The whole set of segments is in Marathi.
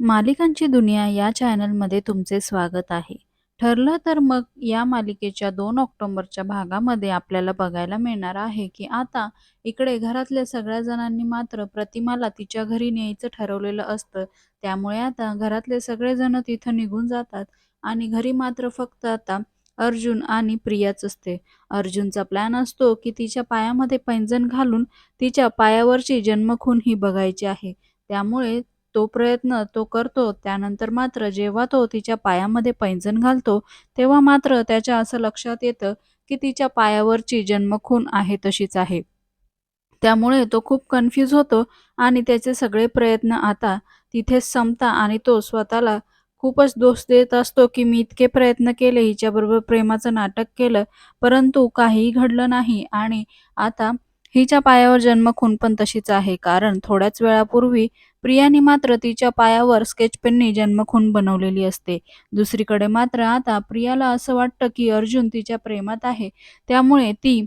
मालिकांची दुनिया या चॅनलमध्ये तुमचे स्वागत आहे. ठरलं तर मग या मालिकेच्या दोन ऑक्टोबरच्या भागामध्ये आपल्याला बघायला मिळणार आहे की आता इकडे घरातल्या सगळ्या जणांनी मात्र प्रतिमाला तिच्या घरी न्यायचं ठरवलेलं असतं. त्यामुळे आता घरातले सगळेजण तिथं निघून जातात आणि घरी मात्र फक्त आता अर्जुन आणि प्रियाच असते. अर्जुनचा प्लॅन असतो की तिच्या पायामध्ये पैंजण घालून तिच्या पायावरची जन्मखून ही बघायची आहे. त्यामुळे तो प्रयत्न तो करतो. त्यानंतर मात्र जेव्हा तो तिच्या पायामध्ये पैंजण घालतो, तेव्हा मात्र त्याच्या असं लक्षात येतं की तिच्या पायावरची जन्मखून आहे तशीच आहे. त्यामुळे तो खूप कन्फ्यूज होतो आणि त्याचे सगळे प्रयत्न आता तिथेच संपता आणि तो स्वतःला खूपच दोष देत असतो की मी इतके प्रयत्न केले, हिच्याबरोबर प्रेमाचं नाटक केलं, परंतु काहीही घडलं नाही आणि आता हिच्या पायावर जन्मखून पण तशीच आहे. कारण थोड्याच वेळापूर्वी प्रियाने मात्र तिच्या पायावर स्केचपेनने जन्मखून बनवलेली असते. दुसरीकडे मात्र आता प्रियाला असं वाटतं की अर्जुन तिच्या प्रेमात आहे. त्यामुळे ती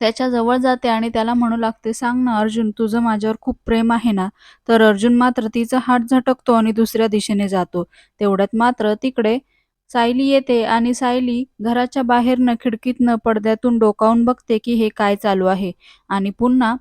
त्याच्याजवळ जाते आणि त्याला म्हणू लागते, "सांग ना अर्जुन, तुझं माझ्यावर खूप प्रेम आहे ना?" तर अर्जुन मात्र तिचा हात झटकतो आणि दुसऱ्या दिशेने जातो. तेवढ्यात मात्र तिकडे सायली येते आणि सायली घराच्या बाहेरनं खिडकीतनं पडद्यातून डोकावून बघते की हे काय चालू आहे आणि पुन्हा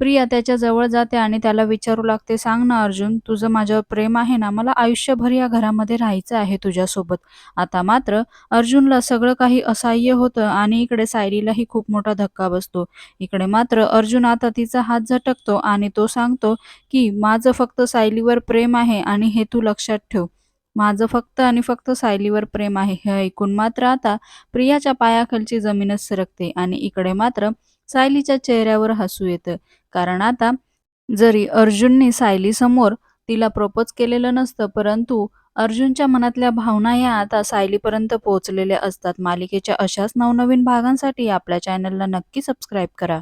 प्रिया त्याच्याजवळ जाते आणि त्याला विचारू लागते, "सांग ना अर्जुन, तुझं माझ्यावर प्रेम आहे ना? मला आयुष्यभर या घरामध्ये राहायचं आहे तुझ्यासोबत." आता मात्र अर्जुनला सगळं काही असह्य होतं आणि इकडे सायलीलाही खूप मोठा धक्का बसतो. इकडे मात्र अर्जुन आता तिचा हात झटकतो आणि तो सांगतो की माझं फक्त सायलीवर प्रेम आहे आणि हे तू लक्षात ठेव. माझं फक्त आणि फक्त सायलीवर प्रेम आहे. हे ऐकून मात्र आता प्रियाच्या पायाखालची जमीनच सरकते आणि इकडे मात्र सायलीच्या चेहऱ्यावर हसू येतं. कारण आता जरी अर्जुनने सायलीसमोर तिला प्रपोज केलेलं नसतं, परंतु अर्जुनच्या मनातल्या भावना या आता सायलीपर्यंत पोहोचलेल्या असतात. मालिकेच्या अशाच नवनवीन भागांसाठी आपल्या चॅनलला नक्की सबस्क्राईब करा.